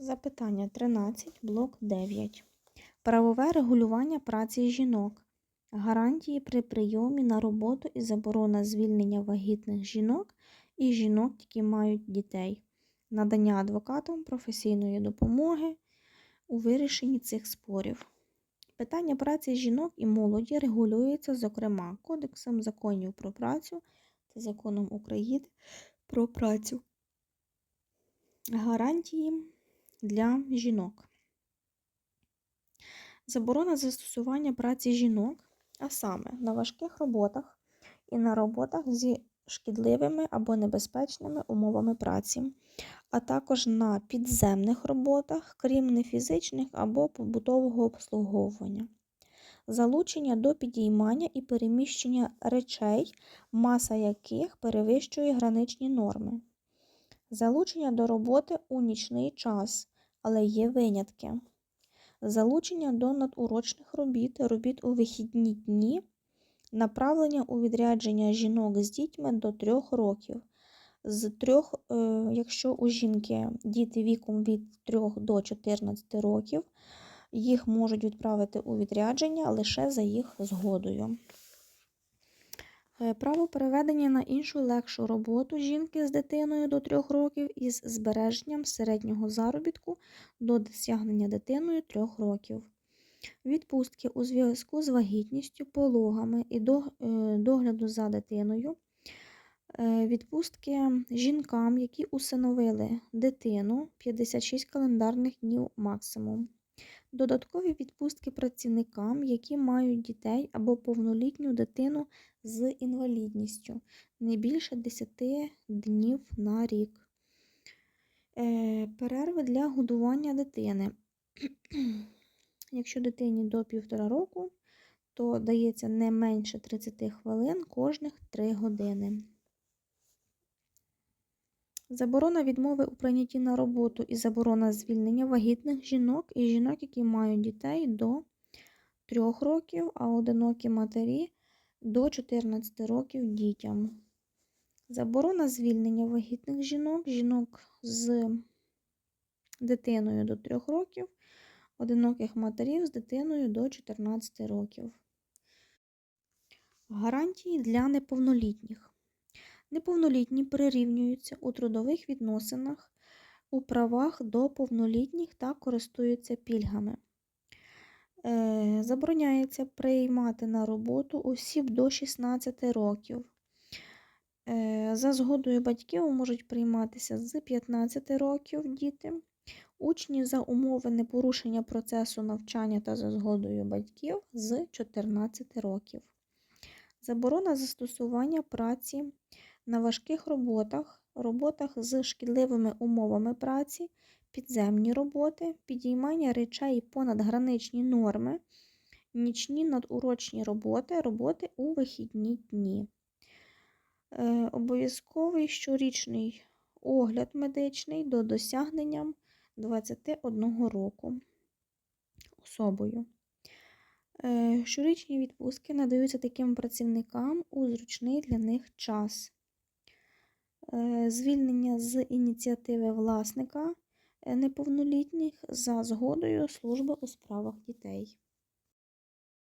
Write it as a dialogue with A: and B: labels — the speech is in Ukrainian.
A: Запитання 13, блок 9. Правове регулювання праці жінок. Гарантії при прийомі на роботу і заборона звільнення вагітних жінок і жінок, які мають дітей. Надання адвокатам професійної допомоги у вирішенні цих спорів. Питання праці жінок і молоді регулюється, зокрема, Кодексом законів про працю та законом України про працю. Гарантії для жінок. Заборона застосування праці жінок, а саме на важких роботах і на роботах зі шкідливими або небезпечними умовами праці, а також на підземних роботах, крім нефізичних або побутового обслуговування. Залучення до підіймання і переміщення речей, маса яких перевищує граничні норми. Залучення до роботи у нічний час, але є винятки. Залучення до надурочних робіт, робіт у вихідні дні, направлення у відрядження жінок з дітьми до 3 років. З 3, якщо у жінки діти віком від 3 до 14 років, їх можуть відправити у відрядження лише за їх згодою. Е, Право переведення на іншу легшу роботу жінки з дитиною до 3 років із збереженням середнього заробітку до досягнення дитиною 3 років. Відпустки у зв'язку з вагітністю, пологами і е, догляду за дитиною. Е, Відпустки жінкам, які усиновили дитину 56 календарних днів максимум. Додаткові відпустки працівникам, які мають дітей або повнолітню дитину з інвалідністю не більше 10 днів на рік. Е, Перерви для годування дитини. Якщо дитині до 1,5 року, то дається не менше 30 хвилин кожних 3 години. Заборона відмови у прийнятті на роботу і заборона звільнення вагітних жінок і жінок, які мають дітей до 3 років, а одинокі матері до 14 років дітям. Заборона звільнення вагітних жінок, жінок з дитиною до 3 років, одиноких матерів з дитиною до 14 років. Гарантії для неповнолітніх. Неповнолітні прирівнюються у трудових відносинах, у правах до повнолітніх та користуються пільгами. Е, Забороняється приймати на роботу осіб до 16 років. Е, За згодою батьків можуть прийматися з 15 років діти. Учні за умови непорушення процесу навчання та за згодою батьків з 14 років. Заборона застосування праці на важких роботах, роботах з шкідливими умовами праці, підземні роботи, підіймання речей понад граничні норми, нічні надурочні роботи, роботи у вихідні дні. Е, Обов'язковий щорічний огляд медичний до досягнення 21 року особою. Е, Щорічні відпустки надаються таким працівникам у зручний для них час. Е, Звільнення з ініціативи власника е, неповнолітніх за згодою служби у справах дітей.